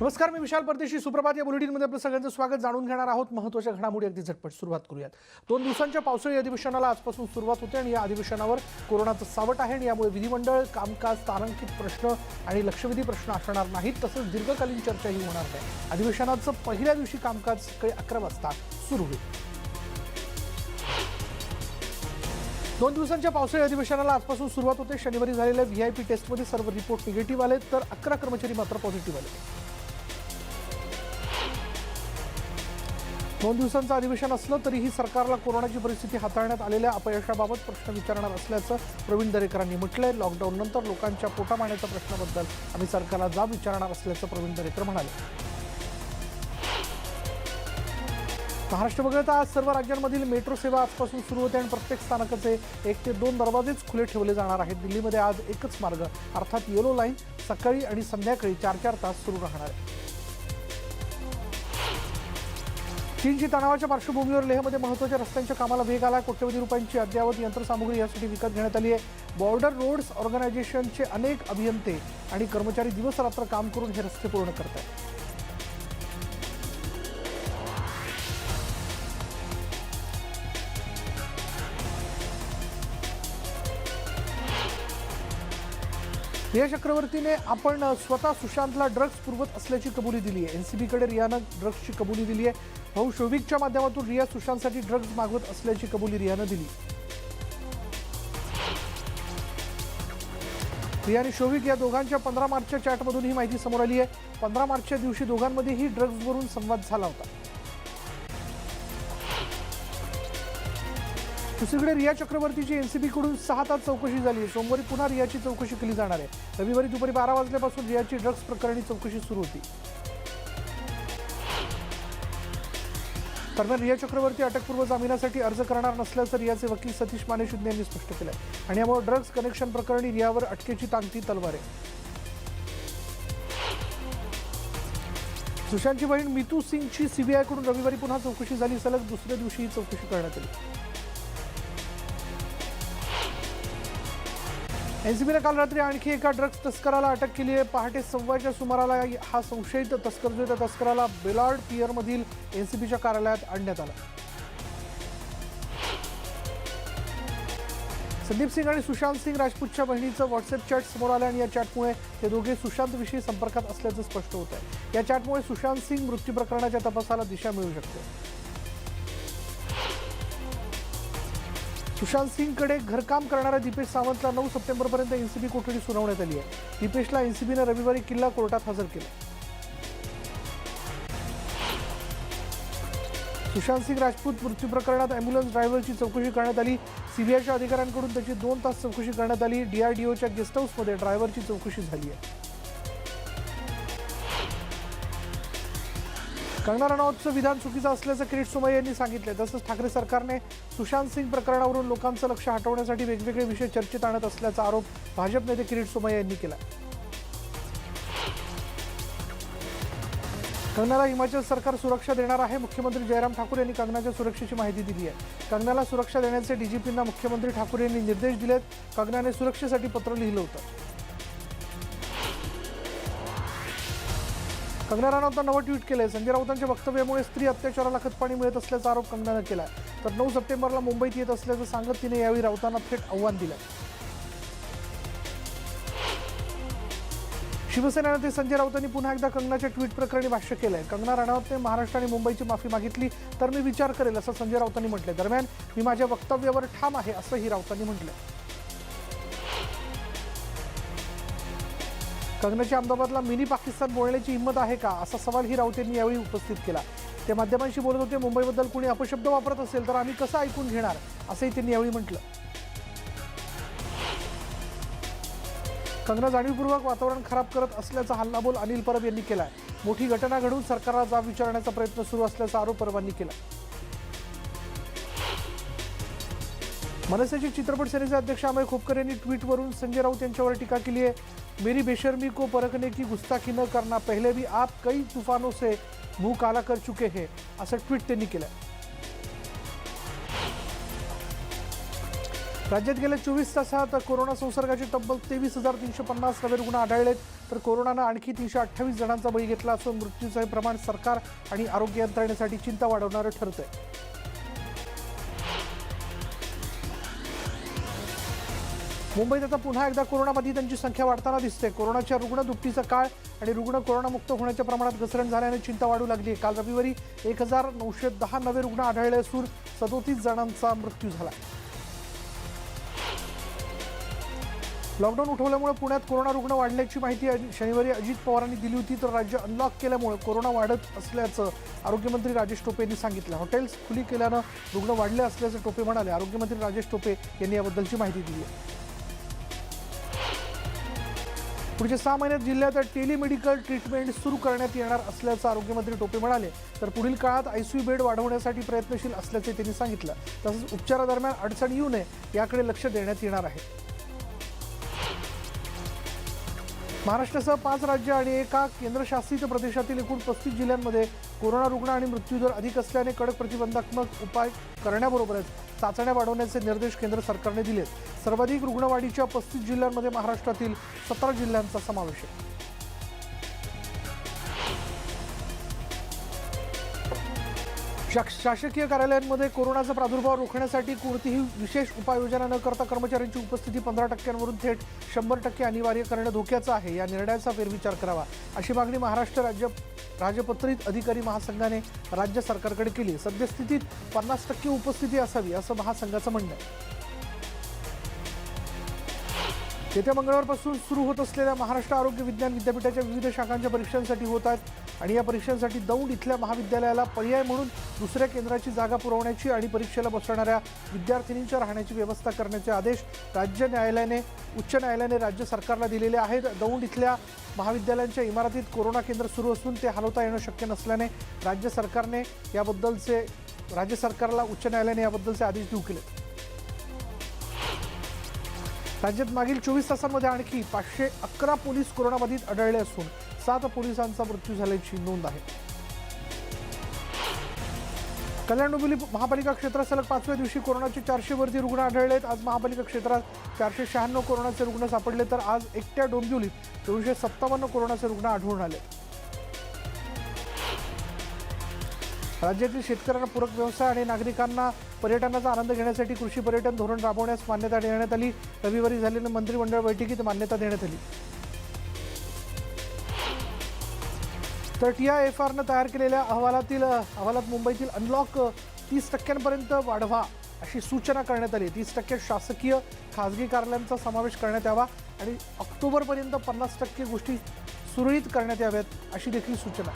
नमस्कार मी विशाल परदेशी. सुप्रभात या बुलेटिनमध्ये आपलं सगळ्यांचं स्वागत. जाणून घेणार आहोत महत्त्वाच्या घडामोडी. अगदी झटपट सुरुवात करूयात. दोन दिवसांच्या पावसाळी अधिवेशनाला आजपासून सुरुवात होते आणि या अधिवेशनावर कोरोनाचं सावट आहे आणि यामुळे विधिमंडळ कामकाज तारांकित प्रश्न आणि लक्षवेधी प्रश्न असणार नाहीत तसंच दीर्घकालीन चर्चाही होणार नाही अधिवेशनाचं पहिल्या दिवशी कामकाज सकाळी अकरा वाजता सुरू होईल. दोन दिवसांच्या पावसाळी अधिवेशनाला आजपासून सुरुवात होते. शनिवारी झालेल्या व्ही आय पी टेस्टमध्ये सर्व रिपोर्ट निगेटिव्ह आले तर अकरा कर्मचारी मात्र पॉझिटिव्ह आले दोन दिवसांचं अधिवेशन असलं तरीही सरकारला कोरोनाची परिस्थिती हाताळण्यात आलेल्या अपयशाबाबत प्रश्न विचारणार असल्याचं प्रवीण दरेकरांनी म्हटलंय. लॉकडाऊन नंतर लोकांच्या पोटामाण्याच्या प्रश्नाबद्दल आम्ही सरकारला जाब विचारणार असल्याचं प्रवीण दरेकर म्हणाले. महाराष्ट्र वगळता आज सर्व राज्यांमधील मेट्रो सेवा आजपासून सुरू होते आणि प्रत्येक स्थानकाचे एक ते दोन दरवाजेच खुले ठेवले जाणार आहेत. दिल्लीमध्ये आज एकच मार्ग अर्थात येलो लाईन सकाळी आणि संध्याकाळी चार चार तास सुरू राहणार आहे. चीनची तणावाच्या पार्श्वभूमीवर लेहमध्ये महत्त्वाच्या रस्त्यांच्या कामाला वेग आला कोट्यवधी रुपयांची अद्ययावत यंत्रसामुग्री यासाठी विकत घेण्यात आली आहे. बॉर्डर रोड्स ऑर्गनायझेशनचे अनेक अभियंते आणि कर्मचारी दिवस रात्र काम करून हे रस्ते पूर्ण करत आहेत रिया चक्रवर्तीने आपण स्वतः सुशांतला ड्रग्ज पुरवत असल्याची कबुली दिली आहे एनसीबीकडे रियानं ड्रग्जची कबुली दिली आहे भाऊ शोभिकच्या माध्यमातून रिया सुशांतसाठी ड्रग्ज मागवत असल्याची कबुली रियानं दिली. रिया आणि शोभिक या दोघांच्या पंधरा मार्चच्या चॅटमधून ही माहिती समोर आली आहे. पंधरा मार्चच्या दिवशी दोघांमध्येही ड्रग्जवरून संवाद झाला होता. दुसरीकडे रिया चक्रवर्तीची एनसीबीकडून सहा तास चौकशी झाली आहे. सोमवारी पुन्हा रियाची चौकशी केली जाणार आहे. रविवारी दुपारी बारा वाजल्यापासून रियाची ड्रग्ज प्रकरणी चौकशी सुरू होती. दरम्यान रिया चक्रवर्ती अटकपूर्व जामिनासाठी अर्ज करणार नसल्याचं रियाचे वकील सतीश माने शिंदे यांनी स्पष्ट केलं आहे आणि यामुळे ड्रग्ज कनेक्शन प्रकरणी रियावर अटकेची तांगती तलवार आहे. सुशांतची बहीण मितू सिंगची सीबीआयकडून रविवारी पुन्हा चौकशी झाली सलग दुसऱ्या दिवशी ही चौकशी करण्यात आली. एनसीबीने काल रात्री आणखी एका ड्रग्ज तस्कराला अटक केली आहे. पहाटे सव्वाच्या सुमाराला हा संशयित तस्कर जो त्या तस्कराला बेलार्ड पियरमधील एनसीबीच्या कार्यालयात आणण्यात आला. संदीप सिंग आणि सुशांत सिंग राजपूतच्या बहिणीचं व्हॉट्सअप चॅट समोर आलं आणि या चॅटमुळे ते दोघे सुशांतविषयी संपर्कात असल्याचं स्पष्ट होत आहे या चॅटमुळे सुशांत सिंग मृत्यू प्रकरणाच्या तपासाला दिशा मिळू शकते. सुशांत सिंगकडे घरकाम करणाऱ्या दीपेश सावंतला नऊ सप्टेंबरपर्यंत एनसीबी कोठडी सुनावण्यात आली आहे. दीपेशला एनसीबीनं रविवारी किल्ला कोर्टात हजर केलं. सुशांत सिंग राजपूत मृत्यू प्रकरणात अँब्युलन्स ड्रायव्हरची चौकशी करण्यात आली. सीबीआयच्या अधिकाऱ्यांकडून त्याची दोन तास चौकशी करण्यात आली. डीआरडीओच्या गेस्ट हाऊसमध्ये ड्रायव्हरची चौकशी झाली आहे. कंगना रणावतचं विधान चुकीचं असल्याचं किरीट सुमय यांनी सांगितलं. तसंच ठाकरे सरकारने सुशांत सिंग प्रकरणावरून लोकांचं लक्ष हटवण्यासाठी वेगवेगळे विषय चर्चेत आणत असल्याचा आरोप भाजप नेते किरीट सुमय यांनी केला. कंगनाला हिमाचल सरकार सुरक्षा देणार आहे मुख्यमंत्री जयराम ठाकूर यांनी कंगनाच्या सुरक्षेची माहिती दिली आहे. कंगनाला सुरक्षा देण्याचे डीजीपींना मुख्यमंत्री ठाकूर यांनी निर्देश दिलेत. कंगनाने सुरक्षेसाठी पत्र लिहिलं होतं. कंगना राणावतं नवं ट्विट केलंय. संजय राऊतांच्या वक्तव्यामुळे स्त्री अत्याचाराला खतपाणी मिळत असल्याचा आरोप कंगनानं केलाय. तर नऊ सप्टेंबरला मुंबईत येत असल्याचं सांगत तिने यावेळी राऊतांना थेट आव्हान दिलंय. शिवसेना नेते संजय राऊतांनी पुन्हा एकदा कंगनाच्या ट्विट प्रकरणी भाष्य केलंय. कंगना राणावतने महाराष्ट्र आणि मुंबईची माफी मागितली तर मी विचार करेल असं संजय राऊतांनी म्हटलं दरम्यान मी माझ्या वक्तव्यावर ठाम आहे असंही राऊतांनी म्हटलं कंगनाची अहमदाबादला मिनी पाकिस्तान बोलण्याची हिंमत आहे का? असा सवाल ही राऊत यांनी यावेळी उपस्थित केला. ते माध्यमांशी बोलत होते मुंबईबद्दल कुणी अपशब्द वापरत असेल तर आम्ही कसं ऐकून घेणार? असंही त्यांनी यावेळी म्हटलं. कंगना जाणीवपूर्वक वातावरण खराब करत असल्याचा हल्लाबोल अनिल परब यांनी केलाय. मोठी घटना घडून सरकारला जाब विचारण्याचा प्रयत्न सुरू असल्याचा आरोप परबांनी केला मनसेचे चित्रपट सेनेचे अध्यक्ष अमय खोपकर यांनी ट्विटवरून संजय राऊत यांच्यावर टीका केली आहे. मेरी बेशर्मी को परखने की गुस्ताखी न करना पहले भी आप कई तुफानों से मुंह काला कर चुके हैं असं ट्विट त्यांनी केलं राज्यात गेल्या चोवीस तासात कोरोना संसर्गाचे तब्बल तेवीस हजार तीनशे पन्नास नवे रुग्ण आढळलेत. तर कोरोनानं आणखी तीनशे अठ्ठावीस जणांचा बळी घेतला असून मृत्यूचं हे प्रमाण सरकार आणि आरोग्य यंत्रणेसाठी चिंता वाढवणारं ठरतंय. मुंबईत आता पुन्हा एकदा कोरोनाबाधितांची संख्या वाढताना दिसते. कोरोनाच्या रुग्ण दुपटीचा काळ आणि रुग्ण कोरोनामुक्त होण्याच्या प्रमाणात घसरण झाल्याने चिंता वाढू लागली आहे. काल रविवारी एक हजार नऊशे दहा नवे रुग्ण आढळले असून सदोतीस जणांचा मृत्यू झाला. लॉकडाऊन उठवल्यामुळे पुण्यात कोरोना रुग्ण वाढल्याची माहिती शनिवारी अजित पवारांनी दिली होती तर राज्य अनलॉक केल्यामुळे कोरोना वाढत असल्याचं आरोग्यमंत्री राजेश टोपे यांनी सांगितलं. हॉटेल्स खुली केल्यानं रुग्ण वाढले असल्याचं टोपे म्हणाले. आरोग्यमंत्री राजेश टोपे यांनी याबद्दलची माहिती दिली आहे. पुढच्या सहा महिन्यात जिल्ह्यात टेलिमेडिकल ट्रीटमेंट सुरू करण्यात येणार असल्याचं आरोग्यमंत्री टोपे म्हणाले. तर पुढील काळात आयसीयू बेड वाढवण्यासाठी प्रयत्नशील असल्याचे त्यांनी सांगितलं. तसंच उपचारादरम्यान अडचण येऊ नये याकडे लक्ष देण्यात येणार आहे. महाराष्ट्रासह पाच राज्य आणि एका केंद्रशासित प्रदेशातील एकूण पस्तीस जिल्ह्यांमध्ये कोरोना रुग्ण आणि मृत्यूदर अधिक असल्याने कडक प्रतिबंधात्मक उपाय करण्याबरोबरच चाचण्या वाढवण्याचे निर्देश केंद्र सरकारने दिले सर्वाधिक रुग्णवाढीच्या पस्तीस जिल्ह्यांमध्ये महाराष्ट्रातील सतरा जिल्ह्यांचा समावेश आहे. शासकीय कार्यालयांमध्ये कोरोनाचा प्रादुर्भाव रोखण्यासाठी कोणतीही विशेष उपाययोजना न करता कर्मचाऱ्यांची उपस्थिती पंधरा टक्क्यांवरून थेट शंभर टक्के अनिवार्य करणं धोक्याचं आहे. या निर्णयाचा फेरविचार करावा. अशी मागणी महाराष्ट्र राज्य राजपत्रित अधिकारी महासंघाने राज्य सरकारकडे केली. आहे. सद्यस्थितीत पन्नास टक्के उपस्थिती असावी असं महासंघाचं म्हणणं आहे. येत्या मंगळवारपासून सुरू होत असलेल्या महाराष्ट्र आरोग्य विज्ञान विद्यापीठाच्या विविध शाखांच्या परीक्षांसाठी होत आहेत. आणि या परीक्षांसाठी दौंड इथल्या महाविद्यालयाला पर्याय म्हणून दुसऱ्या केंद्राची जागा पुरवण्याची आणि परीक्षेला बसणाऱ्या विद्यार्थिनींच्या राहण्याची व्यवस्था करण्याचे आदेश राज्य न्यायालयाने उच्च न्यायालयाने राज्य सरकारला दिलेले आहेत. दौंड इथल्या महाविद्यालयांच्या इमारतीत कोरोना केंद्र सुरू असून ते हलवता येणं शक्य नसल्याने राज्य सरकारने याबद्दलचे राज्य सरकारला उच्च न्यायालयाने याबद्दलचे आदेश देऊ केले. राज्यात मागील चोवीस तासांमध्ये आणखी पाचशे अकरा पोलीस कोरोनाबाधित आढळले असून सात पोलिसांचा मृत्यू झाल्याची नोंद आहे. कल्याण डोंबिवली महापालिका क्षेत्रात सलग पाचव्या दिवशी कोरोनाचे चारशे वरती रुग्ण आढळले आहेत. आज महापालिका क्षेत्रात चारशे शहाण्णव कोरोनाचे रुग्ण सापडले तर आज एकट्या डोंबिवलीत दोनशे सत्तावन्न कोरोनाचे रुग्ण आढळून आले. राज्यातील शेतकऱ्यांना पूरक व्यवसाय आणि नागरिकांना पर्यटनाचा आनंद घेण्यासाठी कृषी पर्यटन धोरण राबवण्यास मान्यता देण्यात आली. रविवारी झालेल्या मंत्रिमंडळ बैठकीत मान्यता देण्यात आली. तर टी आय एफ आरनं तयार केलेल्या अहवालातील अहवालात मुंबईतील अनलॉक तीस टक्क्यांपर्यंत वाढवा अशी सूचना करण्यात आली. तीस टक्के शासकीय खाजगी कार्यालयांचा समावेश करण्यात यावा आणि ऑक्टोबरपर्यंत पन्नास टक्के गोष्टी सुरळीत करण्यात याव्यात अशी देखील सूचना.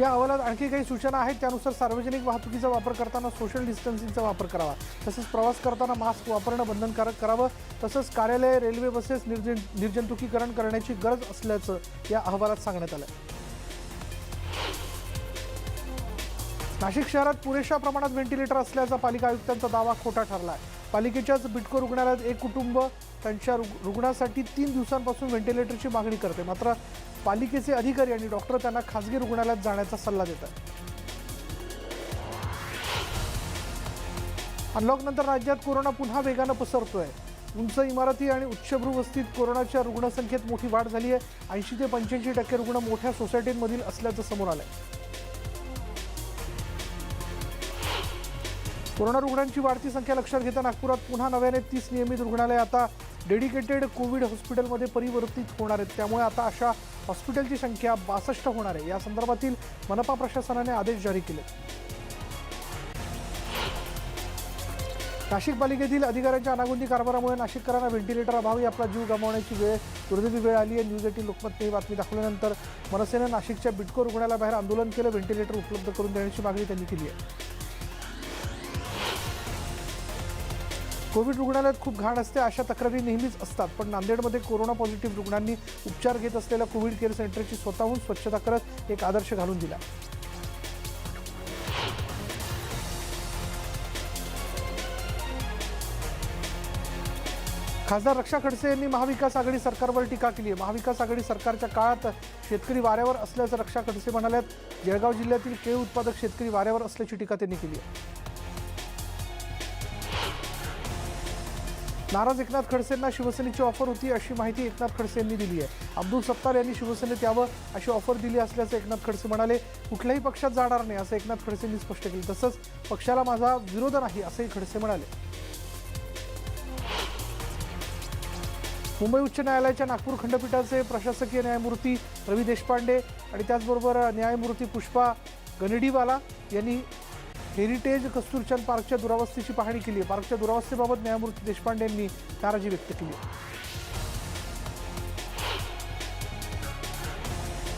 या अहवालात आणखी काही सूचना आहेत त्यानुसार सार्वजनिक वाहतुकीचा वापर करताना सोशल डिस्टन्सिंगचा वापर करावा. तसंच प्रवास करताना मास्क वापरणं बंधनकारक करावं. तसंच कार्यालय रेल्वे बसेस निर्जन निर्जंतुकीकरण करण्याची गरज असल्याचं या अहवालात सांगण्यात आलं नाशिक शहरात पुरेशा प्रमाणात व्हेंटिलेटर असल्याचा पालिका आयुक्तांचा दावा खोटा ठरला आहे पालिकेच्याच बिटको रुग्णालयात एक कुटुंब त्यांच्या रुग्णासाठी तीन दिवसांपासून व्हेंटिलेटरची मागणी करते. मात्र पालिकेचे अधिकारी आणि डॉक्टर त्यांना खासगी रुग्णालयात जाण्याचा सल्ला देत आहेत. अनलॉकनंतर राज्यात कोरोना पुन्हा वेगानं पसरतोय. उंच इमारती आणि उच्चभ्रू वस्तीत कोरोनाच्या रुग्णसंख्येत मोठी वाढ झाली आहे. ऐंशी ते पंच्याऐंशी टक्के रुग्ण मोठ्या सोसायटींमधील असल्याचं समोर आलंय. कोरोना रुग्णांची वाढती संख्या लक्षात घेता नागपुरात पुन्हा नव्याने तीस नियमित रुग्णालय आता डेडिकेटेड कोविड हॉस्पिटलमध्ये परिवर्तित होणार आहेत. त्यामुळे आता अशा हॉस्पिटलची संख्या बासष्ट होणार आहे. या संदर्भातील मनपा प्रशासनाने आदेश जारी केले. नाशिक पालिकेतील अधिकाऱ्यांच्या अनागुंदी कारभारामुळे नाशिककरांना व्हेंटिलेटर अभावी आपला जीव गमावण्याची वेळ दुर्दैवी वेळ आली आहे. न्यूज एटीन लोकमतने ही बातमी दाखवल्यानंतर मनसेनं नाशिकच्या बिटको रुग्णालयाबाहेर आंदोलन केलं. व्हेंटिलेटर उपलब्ध करून देण्याची मागणी त्यांनी केली आहे. कोविड रुग्णालयात खूप घाण असते अशा तक्रारी नेहमीच असतात. पण नांदेडमध्ये कोरोना पॉझिटिव्ह रुग्णांनी उपचार घेत असलेल्या कोविड केअर सेंटरची स्वतःहून स्वच्छता करत एक आदर्श घालून दिला. खासदार रक्षा खडसे यांनी महाविकास आघाडी सरकारवर टीका केली आहे. महाविकास आघाडी सरकारच्या काळात शेतकरी वाऱ्यावर असल्याचं रक्षा खडसे म्हणाल्यात. जळगाव जिल्ह्यातील केळी उत्पादक शेतकरी वाऱ्यावर असल्याची टीका त्यांनी केली आहे. नाराज एकनाथ खडसेंना शिवसेनेची ऑफर होती अशी माहिती एकनाथ खडसे यांनी दिली आहे. अब्दुल सत्तार यांनी शिवसेनेत यावं अशी ऑफर दिली असल्याचं एकनाथ खडसे म्हणाले. कुठल्याही पक्षात जाणार नाही असं एकनाथ खडसेंनी स्पष्ट केलं. तसंच पक्षाला माझा विरोध नाही असंही खडसे म्हणाले. मुंबई उच्च न्यायालयाच्या नागपूर खंडपीठाचे प्रशासकीय न्यायमूर्ती रवी देशपांडे आणि त्याचबरोबर न्यायमूर्ती पुष्पा गनडीवाला यांनी हेरिटेज कस्तुरचंद पार्कच्या दुरावस्थेची पाहणी केली आहे. पार्कच्या दुरावस्थेबाबत न्यायमूर्ती देशपांडे यांनी नाराजी व्यक्त केली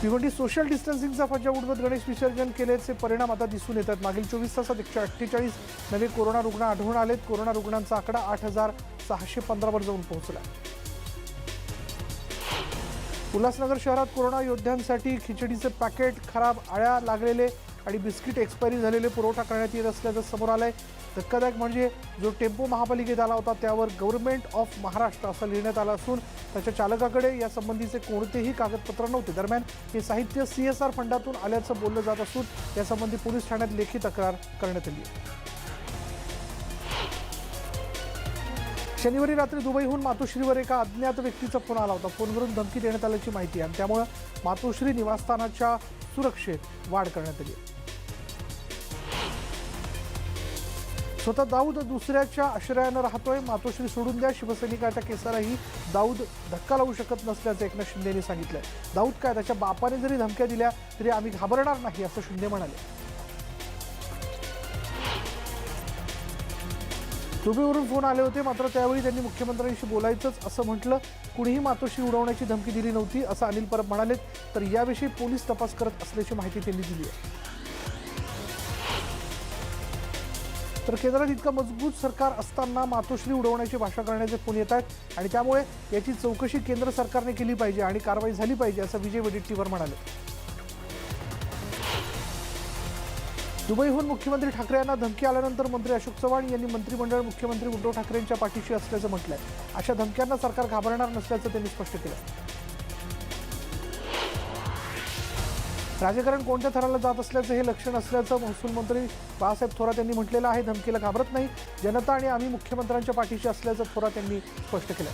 भिवंडी सोशल डिस्टन्सिंगचा फज्जा उडवत गणेश विसर्जन केल्याचे परिणाम आता दिसून येतात. मागील चोवीस तासात एकशे अठ्ठेचाळीस नवे कोरोना रुग्ण आढळून आलेत. कोरोना रुग्णांचा आकडा आठ हजार सहाशे पंधरावर जाऊन पोहोचला. उल्हासनगर शहरात कोरोना योद्ध्यांसाठी खिचडीचे पॅकेट खराब आळ्या लागलेले आणि बिस्किट एक्सपायरी झालेले पुरवठा करण्यात येत असल्याचं समोर आलं आहे धक्कादायक म्हणजे जो टेम्पो महापालिकेत आला होता त्यावर गव्हर्नमेंट ऑफ महाराष्ट्र असं लिहिण्यात आलं असून त्याच्या चालकाकडे या संबंधीचे कोणतेही कागदपत्र नव्हते. दरम्यान हे साहित्य सी एस आर फंडातून आल्याचं बोललं जात असून यासंबंधी पोलीस ठाण्यात लेखी तक्रार करण्यात आली आहे. शनिवारी रात्री दुबईहून मातोश्रीवर एका अज्ञात व्यक्तीचा फोन आला होता. फोनवरून धमकी देण्यात आल्याची माहिती आहे आणि त्यामुळं मातोश्री निवासस्थानाच्या सुरक्षेत वाढ करण्यात आली स्वतः दाऊद दुसऱ्याच्या आश्रयानं राहतोय. मातोश्री सोडून द्या. शिवसैनिकाच्या केसालाही दाऊद धक्का लावू शकत नसल्याचं एकनाथ शिंदे यांनी सांगितलंय. दाऊद काय त्याच्या बापाने जरी धमक्या दिल्या तरी आम्ही घाबरणार नाही असं शिंदे म्हणाले. दुबईवरून फोन आले होते मात्र त्यावेळी त्यांनी मुख्यमंत्र्यांशी बोलायचंच असं म्हटलं. कुणीही मातोश्री उडवण्याची धमकी दिली नव्हती असं अनिल परब म्हणाले तर याविषयी पोलीस तपास करत असल्याची माहिती त्यांनी दिली आहे. तर केंद्रात इतकं मजबूत सरकार असताना मातोश्री उडवण्याची भाषा करण्याचे फोन येत आहेत आणि त्यामुळे याची चौकशी केंद्र सरकारने केली पाहिजे आणि कारवाई झाली पाहिजे असं विजय वडेट्टीवार म्हणाले. दुबईहून मुख्यमंत्री ठाकरे यांना धमकी आल्यानंतर मंत्री अशोक चव्हाण यांनी मंत्रिमंडळ मुख्यमंत्री उद्धव ठाकरेंच्या पाठीशी असल्याचं म्हटलंय. अशा धमक्यांना सरकार घाबरणार नसल्याचं त्यांनी स्पष्ट केलं. राजकारण कोणत्या थराला जात असल्याचं हे लक्षण असल्याचं महसूल मंत्री बाळासाहेब थोरात यांनी म्हटलेलं आहे. धमकीला घाबरत नाही. जनता आणि आम्ही मुख्यमंत्र्यांच्या पाठीशी असल्याचं थोरात यांनी स्पष्ट केलं.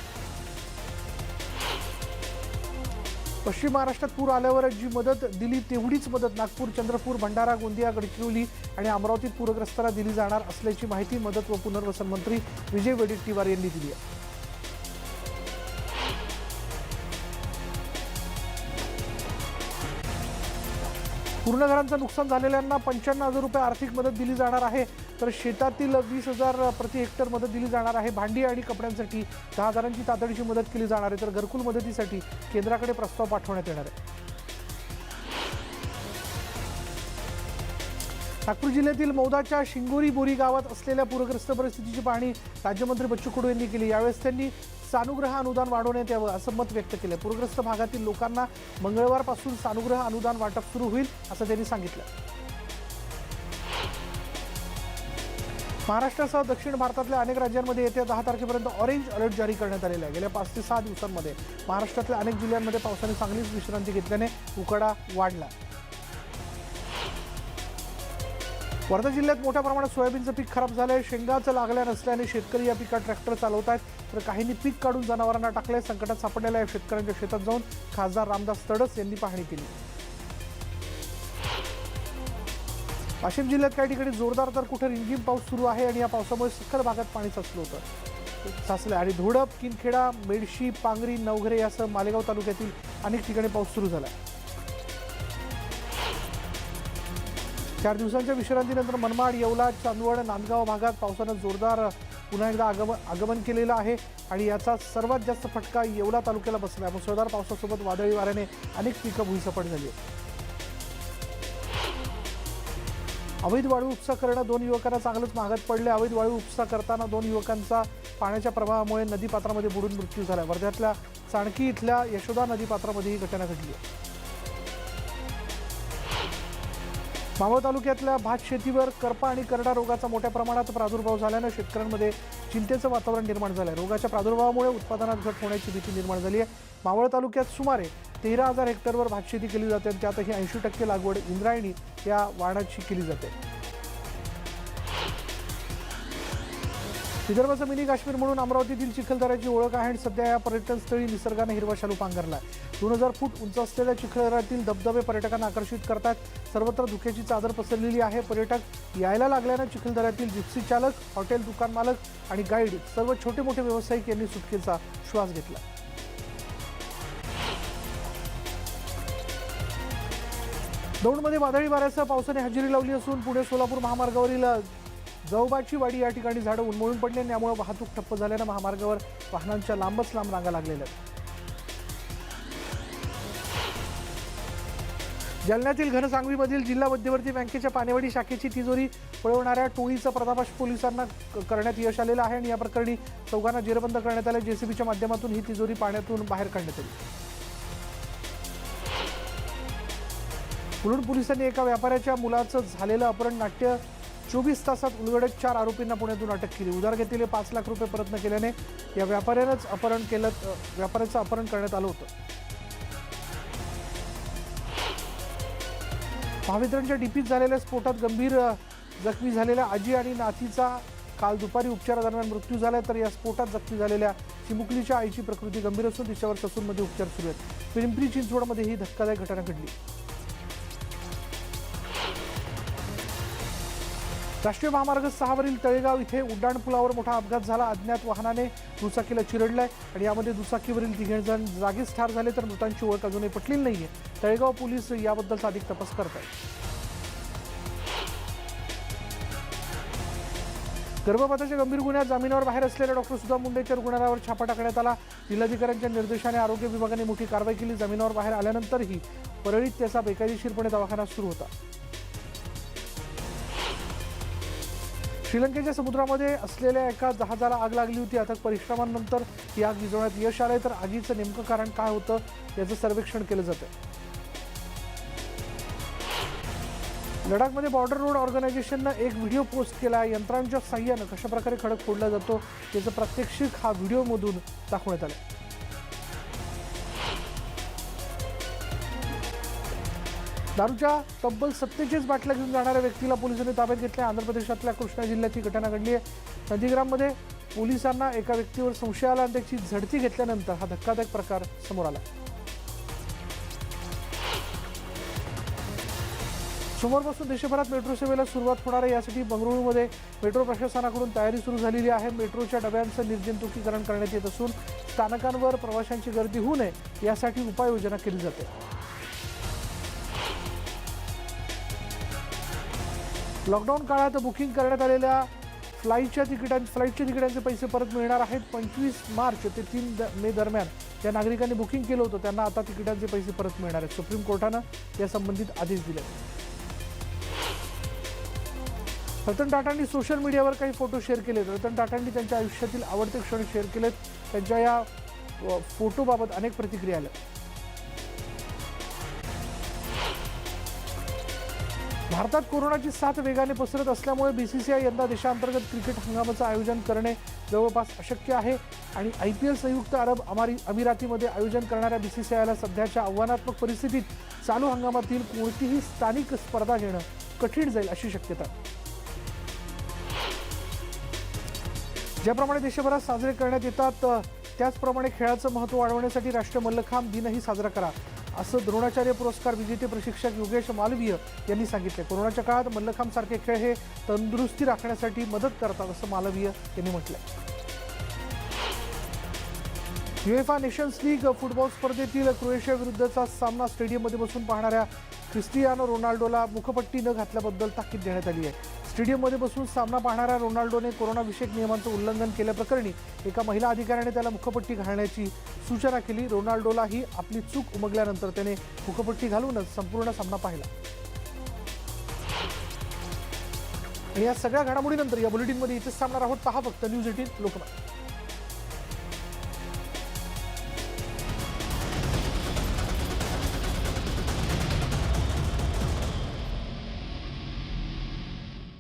पश्चिम महाराष्ट्रात पूर आल्यावर जी मदत दिली तेवढीच मदत नागपूर चंद्रपूर भंडारा गोंदिया गडचिरोली आणि अमरावतीत पूरग्रस्तांना दिली जाणार असल्याची माहिती मदत व पुनर्वसन मंत्री विजय वडेट्टीवार यांनी दिली आहे. पूर्ण घरांचं नुकसान झालेल्यांना पंच्याण्णव हजार रुपये आर्थिक मदत दिली जाणार आहे. तर शेतातील वीस हजार प्रति हेक्टर मदत दिली जाणार आहे. भांडी आणि कपड्यांसाठी दहा हजारांची तातडीची मदत केली जाणार आहे. तर घरकुल मदतीसाठी केंद्राकडे प्रस्ताव पाठवण्यात येणार आहे. नागपूर जिल्ह्यातील मौदाच्या शिंगोरी बोरी गावात असलेल्या पूरग्रस्त परिस्थितीची पाहणी राज्यमंत्री बच्चू कडू यांनी केली. यावेळेस त्यांनी सानुग्रह अनुदान वाढवण्यात यावं असं मत व्यक्त केलं पूरग्रस्त भागातील लोकांना मंगळवारपासून सानुग्रह अनुदान वाटप सुरू होईल असं त्यांनी सांगितलं. महाराष्ट्रासह दक्षिण भारतातल्या अनेक राज्यांमध्ये येत्या दहा तारखेपर्यंत ऑरेंज अलर्ट जारी करण्यात आलेला आहे. गेल्या पाच ते सहा दिवसांमध्ये महाराष्ट्रातल्या अनेक जिल्ह्यांमध्ये पावसाने चांगलीच विश्रांती घेतल्याने उकाडा वाढला. वर्धा जिल्ह्यात मोठ्या प्रमाणात सोयाबीनचं पीक खराब झालंय. शेंगाचं लागल्या नसल्याने शेतकरी या पिकात ट्रॅक्टर चालवत आहेत. तर काहींनी पीक काढून जनावरांना टाकले संकटात सापडलेल्या या शेतकऱ्यांच्या शेतात जाऊन खासदार रामदास तडस यांनी पाहणी केली. वाशिम जिल्ह्यात काही ठिकाणी जोरदार तर कुठे रिमझिम पाऊस सुरू आहे आणि या पावसामुळे सखल भागात पाणी साचलं होतं. साचलं आणि धोडप किनखेडा मेडशी पांगरी नवघरे यासह मालेगाव तालुक्यातील अनेक ठिकाणी पाऊस सुरू झाला आहे चार दिवसांच्या विश्रांतीनंतर मनमाड येवला चांदवड नांदगाव भागात पावसानं जोरदार पुन्हा एकदा आगमन आगमन केलेलं आहे आणि याचा सर्वात जास्त फटका येवला तालुक्याला बसला आहे. मुसळधार पावसासोबत वादळी वाऱ्याने अनेक पिकं भुईसपाट झाली अवैध वाळू उपसा करणं दोन युवकांना चांगलंच महागत पडले अवैध वाळू उपसा करताना दोन युवकांचा पाण्याच्या प्रवाहामुळे नदीपात्रामध्ये बुडून मृत्यू झाला. वर्ध्यातल्या चाणकी इथल्या यशोदा नदीपात्रामध्ये ही घटना घडली आहे. मावळ तालुक्यातल्या भात शेतीवर करपा आणि करडा रोगाचा मोठ्या प्रमाणात प्रादुर्भाव झाल्यानं शेतकऱ्यांमध्ये चिंतेचं वातावरण निर्माण झालं आहे रोगाच्या प्रादुर्भावामुळे उत्पादनात घट होण्याची भीती निर्माण झाली आहे. मावळ तालुक्यात सुमारे तेरा हजार हेक्टरवर भात शेती केली जाते आणि त्यातही ऐंशी टक्के लागवड इंद्रायणी या वाणाची केली जाते. विदर्भाचं मिनी काश्मीर म्हणून अमरावतीतील चिखलदऱ्याची ओळख आहे आणि सध्या या पर्यटनस्थळी निसर्गाने हिरवा शालू पांघरला आहे. दोन हजार फूट उंच असलेल्या चिखलदऱ्यातील धबधबे पर्यटकांना आकर्षित करतात. सर्वत्र धुक्याची चादर पसरलेली आहे. पर्यटक यायला लागल्यानं चिखलदऱ्यातील जिप्सी चालक हॉटेल दुकान मालक आणि गाईड सर्व छोटे मोठे व्यावसायिक यांनी सुटकेचा श्वास घेतला. दौंडमध्ये वादळी वाऱ्यासह पावसाने हजेरी लावली असून पुणे सोलापूर महामार्गावरील जवबाची वाडी या ठिकाणी झाडं उन्मळून पडले आणि यामुळे वाहतूक ठप्प झाल्यानं महामार्गावर वाहनांच्या लांबच लांब रांगा लागलेल्या जालन्यातील घनसांगवीमधील जिल्हा मध्यवर्ती बँकेच्या पानेवाडी शाखेची तिजोरी पळवणाऱ्या टोळीचा पर्दाफाश पोलिसांना क- करण्यात यश आलेलं आहे आणि या प्रकरणी चौघांना जेरबंद करण्यात आले. जेसीबीच्या माध्यमातून ही तिजोरी पाण्यातून बाहेर काढण्यात आली. मुलुंड पोलिसांनी एका व्यापाऱ्याच्या मुलाचं झालेलं अपहरण नाट्य चोवीस तासात उलगडत चार आरोपींना पुण्यातून अटक केली. उधार घेतलेले पाच लाख रुपये प्रयत्न केल्याने या व्यापाऱ्यानंच अपहरण केलं व्यापाऱ्याचं अपहरण करण्यात आलं होतं. महावितरणच्या डीपीत झालेल्या स्फोटात गंभीर जखमी झालेल्या आजी आणि नातीचा काल दुपारी उपचारादरम्यान मृत्यू झाला तर या स्फोटात जखमी झालेल्या चिमुकलीच्या आईची प्रकृती गंभीर असून तिच्यावर ससूनमध्ये उपचार सुरू आहेत. पिंपरी चिंचवडमध्ये ही धक्कादायक घटना घडली. राष्ट्रीय महामार्ग सहावरील तळेगाव इथे उड्डाणपुलावर मोठा अपघात झाला. अज्ञात वाहनाने दुचाकीला चिरडलाय आणि यामध्ये दुचाकीवरील तिघे जण जागीच ठार झाले तर मृतांची ओळख अजूनही पटलेली नाहीये. तळेगाव पोलीस याबद्दलचा अधिक तपास करत आहेत गर्भपाताच्या गंभीर गुन्ह्यात जामिनावर बाहेर असलेल्या डॉक्टर सुधा मुंडेच्या रुग्णालयावर छापा टाकण्यात आला. जिल्हाधिकाऱ्यांच्या निर्देशाने आरोग्य विभागाने मोठी कारवाई केली. जमिनीवर बाहेर आल्यानंतरही परळीत त्याचा बेकायदेशीरपणे दवाखाना सुरू होता. श्रीलंकेच्या समुद्रामध्ये असलेल्या एका जहाजाला आग लागली होती. अथक परिश्रमांनंतर ही आग विजवण्यात यश आलंय. तर आगीचं नेमकं कारण काय होतं याचं सर्वेक्षण केलं जातं लडाखमध्ये बॉर्डर रोड ऑर्गनायझेशननं एक व्हिडिओ पोस्ट केला आहे यंत्रांच्या साह्यानं कशाप्रकारे खडक फोडला जातो याचं प्रात्यक्षिक हा व्हिडिओमधून दाखवण्यात आलं दारूच्या तब्बल सत्तेचीच बाटल्या घेऊन जाणाऱ्या व्यक्तीला पोलिसांनी ताब्यात घेतल्या. आंध्र प्रदेशातल्या कृष्णा जिल्ह्याची घटना घडली आहे नंदीग्राममध्ये पोलिसांना एका व्यक्तीवर संशय आला आणि त्याची झडती घेतल्यानंतर हा धक्कादायक प्रकार समोर आला. सोमवारपासून देशभरात मेट्रो सेवेला सुरुवात होणार आहे. यासाठी बंगळुरूमध्ये मेट्रो प्रशासनाकडून तयारी सुरू झालेली आहे. मेट्रोच्या डब्यांचं निर्जंतुकीकरण करण्यात येत असून स्थानकांवर प्रवाशांची गर्दी होऊ नये यासाठी उपाययोजना केली जाते. लॉकडाऊन काळात बुकिंग करण्यात आलेल्या फ्लाईटच्या तिकिटां फ्लाईटच्या तिकिटांचे पैसे परत मिळणार आहेत. पंचवीस मार्च ते तीन द- मे दरम्यान ज्या नागरिकांनी बुकिंग केलं होतं. त्यांना आता तिकिटांचे पैसे परत मिळणार आहेत. सुप्रीम कोर्टानं या संबंधित आदेश दिले रतन टाटांनी सोशल मीडियावर काही फोटो शेअर केलेत. रतन टाटांनी त्यांच्या आयुष्यातील आवडते क्षण शेअर केलेत. त्यांच्या या फोटोबाबत अनेक प्रतिक्रिया आल्या भारतात कोरोनाची साथ वेगाने पसरत असल्यामुळे बी सी सी आय यंदा देशांतर्गत क्रिकेट हंगामाचं आयोजन करणे जवळपास अशक्य आहे. आणि आय पी एल संयुक्त अरब अमारी अमिरातीमध्ये आयोजन करणाऱ्या बी सी सी आयला सध्याच्या आव्हानात्मक परिस्थितीत चालू हंगामातील कोणतीही स्थानिक स्पर्धा घेणं कठीण जाईल अशी शक्यता. ज्याप्रमाणे देशभरात साजरे करण्यात येतात त्याचप्रमाणे खेळाचं महत्त्व वाढवण्यासाठी राष्ट्रीय मल्लखांब दिनही साजरा करा असं द्रोणाचार्य पुरस्कार विजेते प्रशिक्षक योगेश मालवीय यांनी सांगितले कोरोनाच्या काळात मल्लखांबसारखे खेळ हे तंदुरुस्ती राखण्यासाठी मदत करतात असं मालवीय यांनी म्हटलं युएफा नेशन्स लीग फुटबॉल स्पर्धेतील क्रोएशिया विरुद्धचा सामना स्टेडियममध्ये बसून पाहणाऱ्या क्रिस्टियानो रोनाल्डोला मुखपट्टी न घातल्याबद्दल ताकीद देण्यात आली आहे. स्टेडियममध्ये बसून सामना पाहणाऱ्या रोनाल्डोने कोरोनाविषयक नियमांचं उल्लंघन केल्याप्रकरणी एका महिला अधिकाऱ्याने त्याला मुखपट्टी घालण्याची सूचना केली. रोनाल्डोलाही आपली चूक उमगल्यानंतर त्याने मुखपट्टी घालूनच संपूर्ण सामना पाहिला. आणि या सगळ्या घडामोडीनंतर या बुलेटिनमध्ये इथेच थांबणार आहोत. पहा फक्त न्यूज एटीन लोकमत.